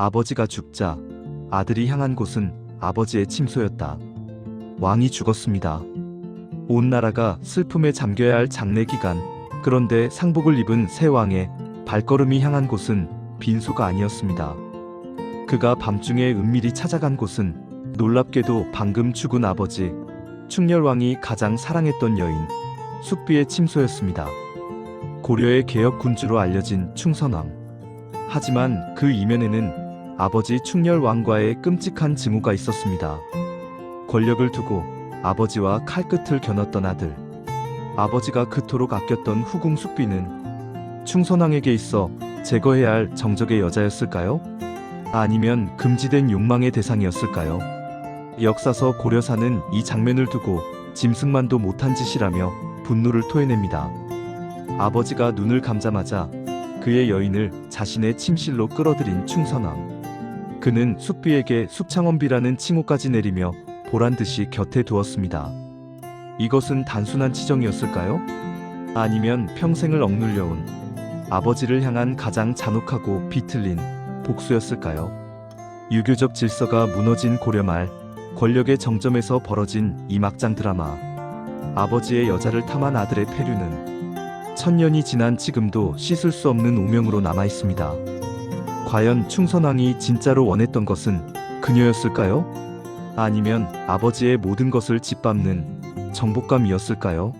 아버지가 죽자 아들이 향한 곳은 아버지의 침소였다. 왕이 죽었습니다. 온 나라가 슬픔에 잠겨야 할 장례 기간. 그런데 상복을 입은 새 왕의 발걸음이 향한 곳은 빈소가 아니었습니다. 그가 밤중에 은밀히 찾아간 곳은 놀랍게도 방금 죽은 아버지 충렬왕이 가장 사랑했던 여인 숙비의 침소였습니다. 고려의 개혁 군주로 알려진 충선왕. 하지만 그 이면에는 아버지 충렬 왕과의 끔찍한 증오가 있었습니다. 권력을 두고 아버지와 칼끝을 겨눴던 아들. 아버지가 그토록 아꼈던 후궁 숙비는 충선왕에게 있어 제거해야 할 정적의 여자였을까요? 아니면 금지된 욕망의 대상이었을까요? 역사서 고려사는 이 장면을 두고 짐승만도 못한 짓이라며 분노를 토해냅니다. 아버지가 눈을 감자마자 그의 여인을 자신의 침실로 끌어들인 충선왕. 그는 숙비에게 숙창원비라는 칭호까지 내리며 보란 듯이 곁에 두었습니다. 이것은 단순한 치정이었을까요? 아니면 평생을 억눌려온 아버지를 향한 가장 잔혹하고 비틀린 복수였을까요? 유교적 질서가 무너진 고려 말 권력의 정점에서 벌어진 이 막장 드라마. 아버지의 여자를 탐한 아들의 폐류는 천년이 지난 지금도 씻을 수 없는 오명으로 남아 있습니다. 과연 충선왕이 진짜로 원했던 것은 그녀였을까요? 아니면 아버지의 모든 것을 짓밟는 정복감이었을까요?